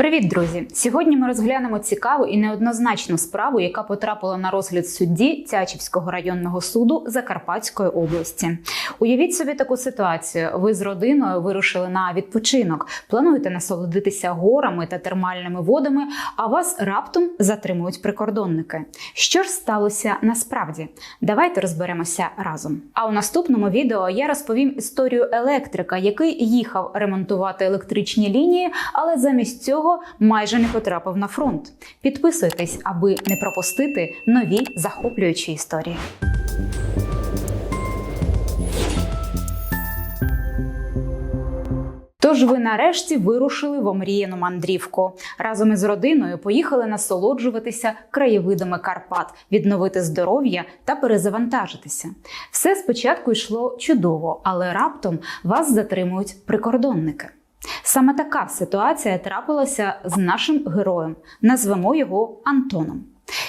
Привіт, друзі! Сьогодні ми розглянемо цікаву і неоднозначну справу, яка потрапила на розгляд судді Тячівського районного суду Закарпатської області. Уявіть собі таку ситуацію: ви з родиною вирушили на відпочинок, плануєте насолодитися горами та термальними водами, а вас раптом затримують прикордонники. Що ж сталося насправді? Давайте розберемося разом. А у наступному відео я розповім історію електрика, який їхав ремонтувати електричні лінії, але замість цього майже не потрапив на фронт. Підписуйтесь, аби не пропустити нові захоплюючі історії. Тож ви нарешті вирушили в омріяну мандрівку. Разом із родиною поїхали насолоджуватися краєвидами Карпат, відновити здоров'я та перезавантажитися. Все спочатку йшло чудово, але раптом вас затримують прикордонники. Саме така ситуація трапилася з нашим героєм. Назвемо його Антоном.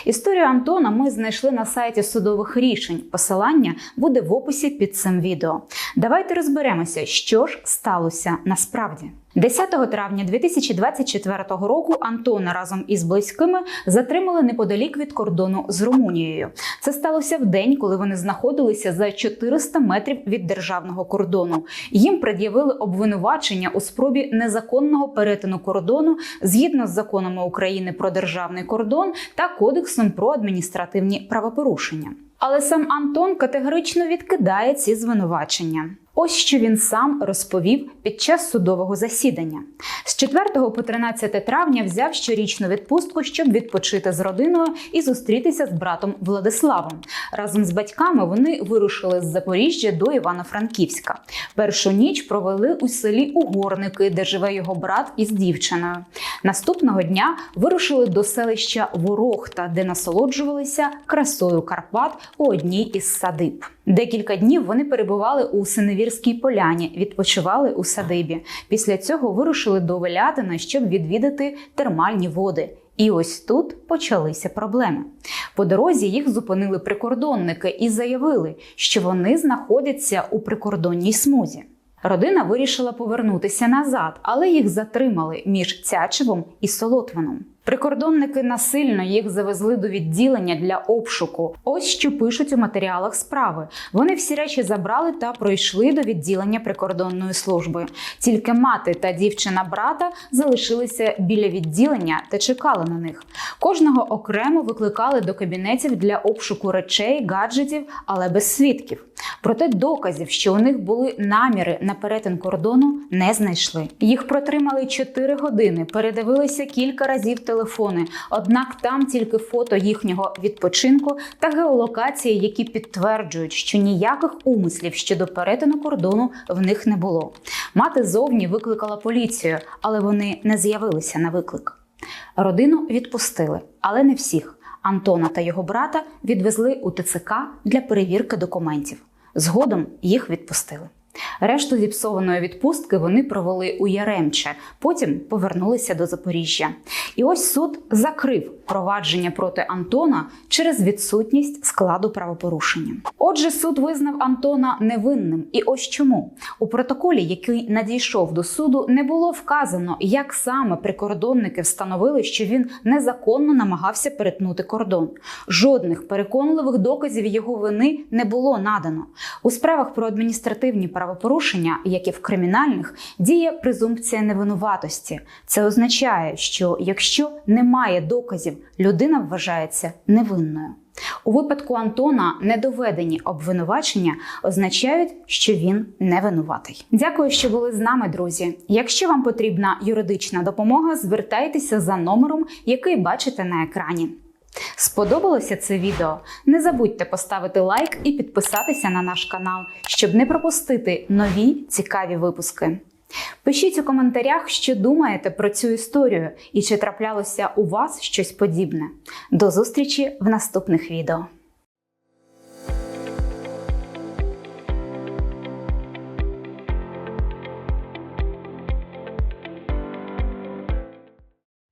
Історію Антона ми знайшли на сайті судових рішень. Посилання буде в описі під цим відео. Давайте розберемося, що ж сталося насправді. 10 травня 2024 року Антона разом із близькими затримали неподалік від кордону з Румунією. Це сталося в день, коли вони знаходилися за 400 метрів від державного кордону. Їм пред'явили обвинувачення у спробі незаконного перетину кордону згідно з законами України про державний кордон та кодексом про адміністративні правопорушення. Але сам Антон категорично відкидає ці звинувачення. Ось що він сам розповів під час судового засідання. З 4 по 13 травня взяв щорічну відпустку, щоб відпочити з родиною і зустрітися з братом Владиславом. Разом з батьками вони вирушили з Запоріжжя до Івано-Франківська. Першу ніч провели у селі Угорники, де живе його брат із дівчиною. Наступного дня вирушили до селища Ворохта, де насолоджувалися красою Карпат у одній із садиб. Декілька днів вони перебували у Синевірській поляні, відпочивали у садибі. Після цього вирушили до Велятина, щоб відвідати термальні води. І ось тут почалися проблеми. По дорозі їх зупинили прикордонники і заявили, що вони знаходяться у прикордонній смузі. Родина вирішила повернутися назад, але їх затримали між Цячевом і Солотвином. Прикордонники насильно їх завезли до відділення для обшуку. Ось що пишуть у матеріалах справи. Вони всі речі забрали та пройшли до відділення прикордонної служби. Тільки мати та дівчина брата залишилися біля відділення та чекали на них. Кожного окремо викликали до кабінетів для обшуку речей, гаджетів, але без свідків. Проте доказів, що у них були наміри на перетин кордону, не знайшли. Їх протримали 4 години, передивилися кілька разів телефони. Однак там тільки фото їхнього відпочинку та геолокації, які підтверджують, що ніяких умислів щодо перетину кордону в них не було. Мати зовні викликала поліцію, але вони не з'явилися на виклик. Родину відпустили, але не всіх. Антона та його брата відвезли у ТЦК для перевірки документів. Згодом їх відпустили. Решту зіпсованої відпустки вони провели у Яремче, потім повернулися до Запоріжжя. І ось суд закрив провадження проти Антона через відсутність складу правопорушення. Отже, суд визнав Антона невинним. І ось чому у протоколі, який надійшов до суду, не було вказано, як саме прикордонники встановили, що він незаконно намагався перетнути кордон. Жодних переконливих доказів його вини не було надано. У справах про адміністративні правопорушення, як і в кримінальних, діє презумпція невинуватості. Це означає, що якщо немає доказів, людина вважається невинною. У випадку Антона недоведені обвинувачення означають, що він не винуватий. Дякую, що були з нами, друзі. Якщо вам потрібна юридична допомога, звертайтеся за номером, який бачите на екрані. Сподобалося це відео? Не забудьте поставити лайк і підписатися на наш канал, щоб не пропустити нові цікаві випуски. Пишіть у коментарях, що думаєте про цю історію і чи траплялося у вас щось подібне. До зустрічі в наступних відео.